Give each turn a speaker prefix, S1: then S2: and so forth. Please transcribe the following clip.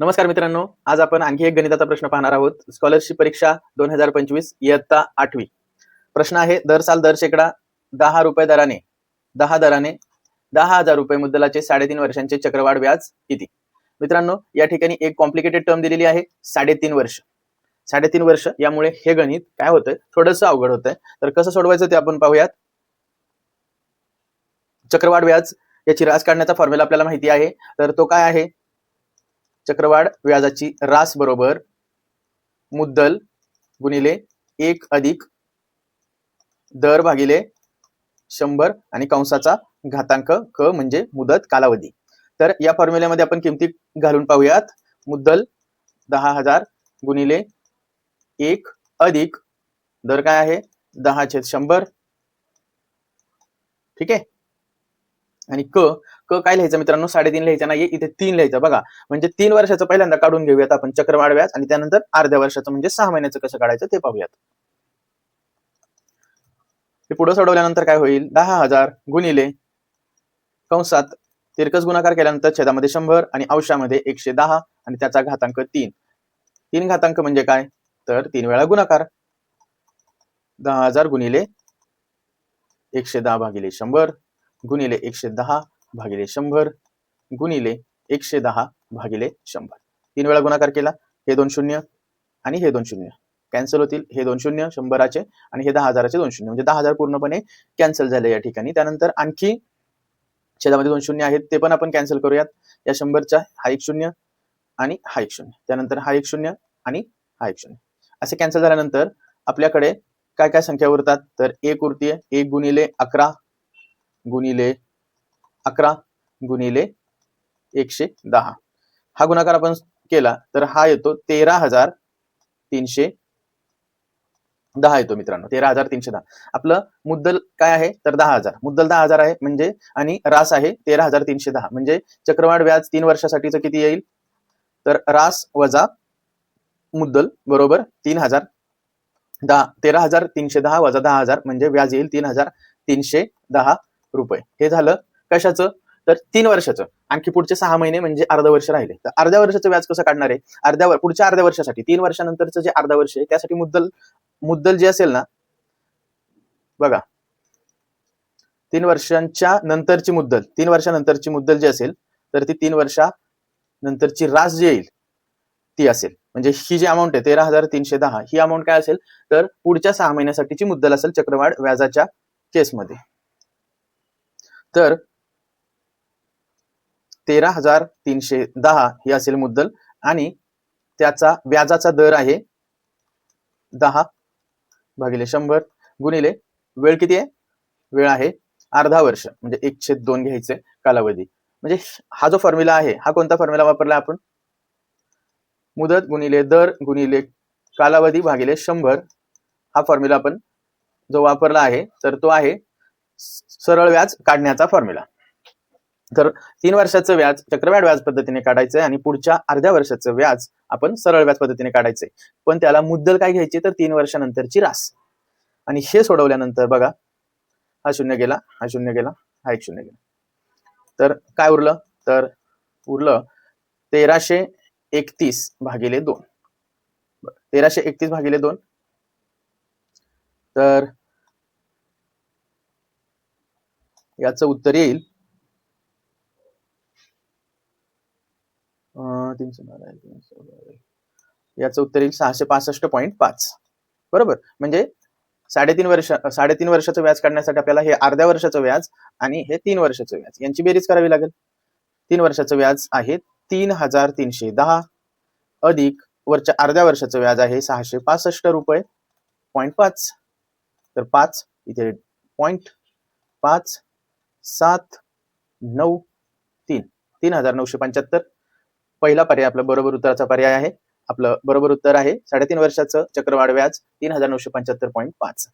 S1: नमस्कार मित्रांनो आज आपण आणखी एक गणिताचा प्रश्न पाहणार आहोत. स्कॉलरशिप परीक्षा दोन हजार पंचवीस इयत्ता आठवी. प्रश्न आहे दर साल दर शेकडा दहा रुपये दराने दहा दराने दहा हजार रुपये मुद्दलाचे साडेतीन वर्षांचे चक्रवाढ व्याज किती? मित्रांनो या ठिकाणी एक कॉम्प्लिकेटेड टर्म दिलेली आहे साडेतीन वर्ष. साडेतीन वर्ष यामुळे हे गणित काय होतंय? थोडंसं अवघड होतंय. तर कसं सोडवायचं ते आपण पाहूयात. चक्रवाढ व्याज याची रास काढण्याचा फॉर्म्युला आपल्याला माहिती आहे. तर तो काय आहे? चक्रवाढ व्याजाची रास बरोबर मुद्दल गुणिले एक अधिक दर भागिले शंभर आणि कंसाचा घातांक क म्हणजे मुदत कालावधी. तर या फॉर्म्युल्यामध्ये आपण किमती घालून पाहूयात. मुद्दल दहा हजार गुणिले एक अधिक दर काय आहे? दहा छेद शंभर. ठीक आहे? आणि क क काय लिहायचं मित्रांनो? साडेतीन लिहायचं नाही इथे तीन लिहायचं बघा. म्हणजे तीन वर्षाचं पहिल्यांदा काढून घेऊयात आपण चक्रवाढ व्याज आणि त्यानंतर अर्ध्या वर्षाचं म्हणजे सहा महिन्याचं कसं काढायचं ते पाहूयात. हे पुढे सोडवल्यानंतर काय होईल? दहा हजार गुणिले कंसात तिरकस गुणाकार केल्यानंतर छेदामध्ये शंभर आणि अंशामध्ये एकशे दहा आणि त्याचा घातांक तीन. तीन घातांक म्हणजे काय? तर तीन वेळा गुणाकार. दहा हजार गुणिले एकशे दहा भागिले शंभर. गुणिले एकशे दहा भागिले शंभर गुणिले एकशे दहा भागिले शंभर. तीन वेळा गुणाकार केला हे दोन शून्य आणि हे दोन शून्य. कॅन्सल होतील हे दोन शून्य शंभराचे आणि हे दहा हजाराचे दोन शून्य. म्हणजे दहा हजार पूर्णपणे कॅन्सल झाले या ठिकाणी. त्यानंतर आणखी छेदामध्ये दोन शून्य आहेत ते पण आपण कॅन्सल करूयात. या शंभरचा हा एक शून्य आणि हा एक शून्य. त्यानंतर हा एक शून्य आणि हा एक शून्य. असे कॅन्सल झाल्यानंतर आपल्याकडे काय काय संख्या उरतात? तर एक उरतीये एक गुणिले अकरा गुणिले अकरा गुणिले एकशे दहा. हा गुणाकार आपण केला तर हा येतो तेरा हजार तीनशे दहा येतो मित्रांनो. तेरा हजार तीनशे दहा. आपलं मुद्दल काय आहे? तर दहा हजार. मुद्दल दहा हजार आहे म्हणजे आणि रास आहे तेरा हजार तीनशे दहा. म्हणजे चक्रवाढ व्याज तीन वर्षासाठीचं किती येईल? तर रास वजा मुद्दल बरोबर तीन हजार दहा. तेरा हजार तीनशे दहा वजा दहा हजार म्हणजे व्याज येईल तीन हजार तीनशे दहा. रुपये. हे झालं कशाचं? तर तीन वर्षाचं. आणखी पुढचे सहा महिने म्हणजे अर्ध वर्ष राहिले. तर अर्ध्या वर्षाचं व्याज कसं काढणार आहे? अर्ध्या पुढच्या अर्ध्या वर्षासाठी. तीन वर्षानंतरचं जे अर्धा वर्ष आहे त्यासाठी मुद्दल मुद्दल जे असेल ना बघा. तीन वर्षांच्या नंतरची मुद्दल. तीन वर्षानंतरची मुद्दल जी असेल तर ती तीन वर्षा नंतरची रास जी येईल ती असेल. म्हणजे ही जी अमाऊंट आहे तेरा हजार तीनशे दहा ही अमाऊंट काय असेल? तर पुढच्या सहा महिन्यासाठीची मुद्दल असेल चक्रवाढ व्याजाच्या केसमध्ये तर तेरा हजार तीनशे दहा ही असेल मुद्दल आणि त्याचा व्याजाचा दर आहे दहा भागिले शंभर गुणिले वेळ किती आहे? वेळ आहे अर्धा वर्ष म्हणजे एकशे दोन घ्यायचे कालावधी. म्हणजे हा जो फॉर्म्युला आहे हा कोणता फॉर्म्युला वापरला आपण? मुदत गुणिले दर गुणिले कालावधी भागिले शंभर हा फॉर्म्युला आपण जो वापरला आहे तर तो आहे सरळ व्याज काढण्याचा फॉर्म्युला तर तीन वर्षाचं व्याज चक्रवाढ व्याज पद्धतीने काढायचंय आणि पुढच्या अर्ध्या वर्षाचं व्याज आपण सरळ व्याज पद्धतीने काढायचंय. पण त्याला मुद्दल काय घ्यायची? तर तीन वर्षानंतरची रास. आणि हे सोडवल्यानंतर बघा हा शून्य गेला हा शून्य गेला हा एक शून्य गेला. तर काय उरलं? तर उरलं तेराशे एकतीस भागिले दोन. तेराशे एकतीस भागिले दोन. तर याचं उत्तर येईल. याचं उत्तर येईल सहाशे पासष्ट पॉईंट पाच. बरोबर? म्हणजे साडेतीन वर्ष साडेतीन वर्षाचं व्याज काढण्यासाठी आपल्याला हे अर्ध्या वर्षाचं व्याज आणि हे तीन वर्षाचं व्याज. यांची बेरीज करावी लागेल. तीन वर्षाचं व्याज आहे तीन हजार तीनशे दहा. अधिक वरच्या अर्ध्या वर्षाचं व्याज आहे सहाशे पासष्ट रुपये पॉईंट पाच. तर पाच इथे पॉईंट पाच. सात नऊ तीन. तीन हजार नऊशे पंच्याहत्तर. पहिला पर्याय आपला बरोबर उत्तराचा पर्याय आहे. आपलं बरोबर उत्तर आहे साडेतीन वर्षाचं चक्रवाढ व्याज तीन हजार नऊशे पंच्याहत्तर पॉईंट पाच.